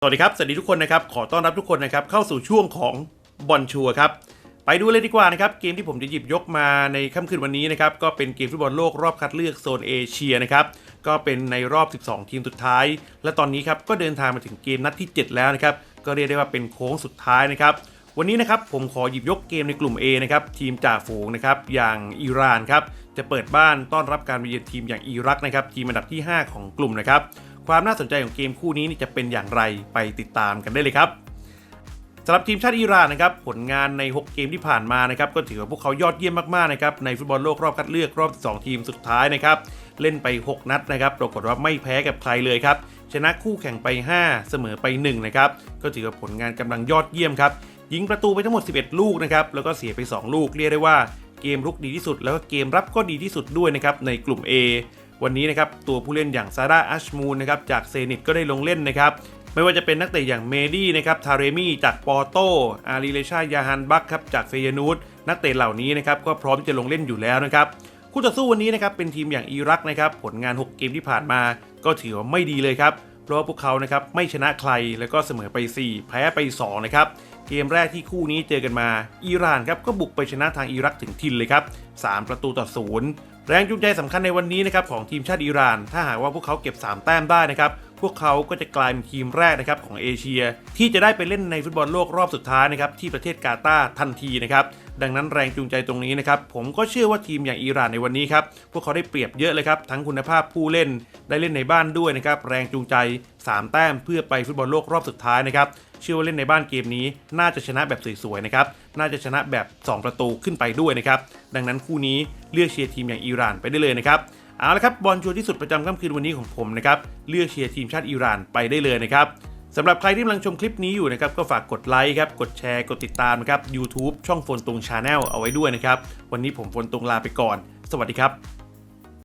สวัสดีครับ สวัสดีทุกคนนะครับ ขอต้อนรับทุกคนนะครับเข้าสู่ช่วงของบอลชัวร์ครับ ไปดูเลยดีกว่านะครับ เกมที่ผมจะหยิบยกมาในค่ำคืนวันนี้นะครับ ก็เป็นเกมฟุตบอลโลกรอบคัดเลือกโซนเอเชียนะครับ ก็เป็นในรอบ 12 ทีมสุดท้าย และตอนนี้ครับก็เดินทางมาถึงเกมนัดที่ 7 แล้วนะครับ ก็เรียกได้ว่าเป็นโค้งสุดท้ายนะครับ วันนี้นะครับผมขอหยิบยกเกมในกลุ่ม A นะครับ ทีมจ่าฝูงนะครับ อย่างอิหร่านครับ จะเปิดบ้านต้อนรับการมาเยือนทีมอย่างอิรักนะครับ ทีมอันดับที่ 5 ของกลุ่มนะครับ ความน่าสนใจของเกมคู่นี้จะเป็นอย่างไรไปติดตามกันได้เลยครับสำหรับทีมชาติอิหร่านนะครับผลงานใน 6 เกมที่ผ่านมานะครับก็ถือว่าพวกเขายอดเยี่ยมมากๆนะครับในฟุตบอลโลกรอบคัดเลือกรอบ 2 ทีมสุดท้ายนะครับเล่นไป 6 นัดนะครับปรากฏว่าไม่แพ้กับใครเลยครับชนะคู่แข่งไป 5 เสมอไป1นะครับก็ถือว่าผลงานกำลังยอดเยี่ยมครับยิงประตูไปทั้งหมด 11 ลูกนะครับแล้วก็เสียไป 2 ลูกเรียกได้ว่าเกมรุกดีที่สุด แล้วก็เกมรับก็ดีที่สุดด้วยนะครับในกลุ่ม A วันนี้นะครับตัวผู้เล่นอย่างซาร่าอัชมูนนะครับจากเซนิตก็ได้ลงเล่นนะครับไม่ว่าจะเป็นนักเตะอย่างเมดี้นะครับทาเรมี่จากปอโตอารีเลชายาฮันบักครับจากเฟยนูดนักเตะเหล่านี้นะครับก็พร้อมจะลงเล่นอยู่แล้วนะครับคู่ต่อสู้วันนี้นะครับเป็นทีมอย่างอิรักนะครับผลงาน 6 เกมที่ผ่านมา ก็ถือว่าไม่ดีเลยครับเพราะว่าพวกเขานะครับไม่ชนะใครแล้วก็เสมอไป 4 แพ้ไป2นะครับ เกมแรกที่คู่นี้เจอกันมา อิหร่านครับก็บุกไปชนะทางอิรักถึงทินเลยครับ 3 ประตูต่อศูนย์แรงจูงใจสำคัญในวันนี้นะครับของทีมชาติอิหร่าน ถ้าหากว่าพวกเขาเก็บ 3 แต้มได้นะครับ พวกเขาก็จะกลายเป็นทีมแรกนะครับของเอเชีย ที่จะได้ไปเล่นในฟุตบอลโลกรอบสุดท้ายนะครับที่ประเทศกาตาร์ทันทีนะครับดังนั้นแรงจูงใจตรงนี้นะครับผมก็เชื่อว่าทีมอย่างอิหร่านในวันนี้ครับพวกเขาได้เปรียบเยอะเลยครับทั้งคุณภาพผู้เล่นได้เล่นในบ้านด้วยนะครับแรงจูงใจ 3 แต้มเพื่อไปฟุตบอลโลกรอบสุดท้ายนะครับเชื่อว่าเล่นในบ้านเกมนี้ น่าจะชนะแบบสวยๆนะครับน่าจะชนะแบบ 2 ประตูขึ้นไปด้วยนะครับดังนั้นคู่นี้เลือกเชียร์ทีมอย่างอิหร่านไปได้เลยนะครับ เอาละครับบอลชัวร์ที่สุดประจำค่ำคืนวันนี้ของผมนะครับเลือกเชียร์ทีมชาติอิหร่านไปได้เลยนะครับสำหรับใครที่กำลังชมคลิปนี้อยู่นะครับก็ฝากกดไลค์ครับกดแชร์กดติดตามครับ YouTube ช่องโฟนตรงชาแนลเอาไว้ด้วยนะครับวันนี้ผมโฟนตรงลาไปก่อน สวัสดีครับ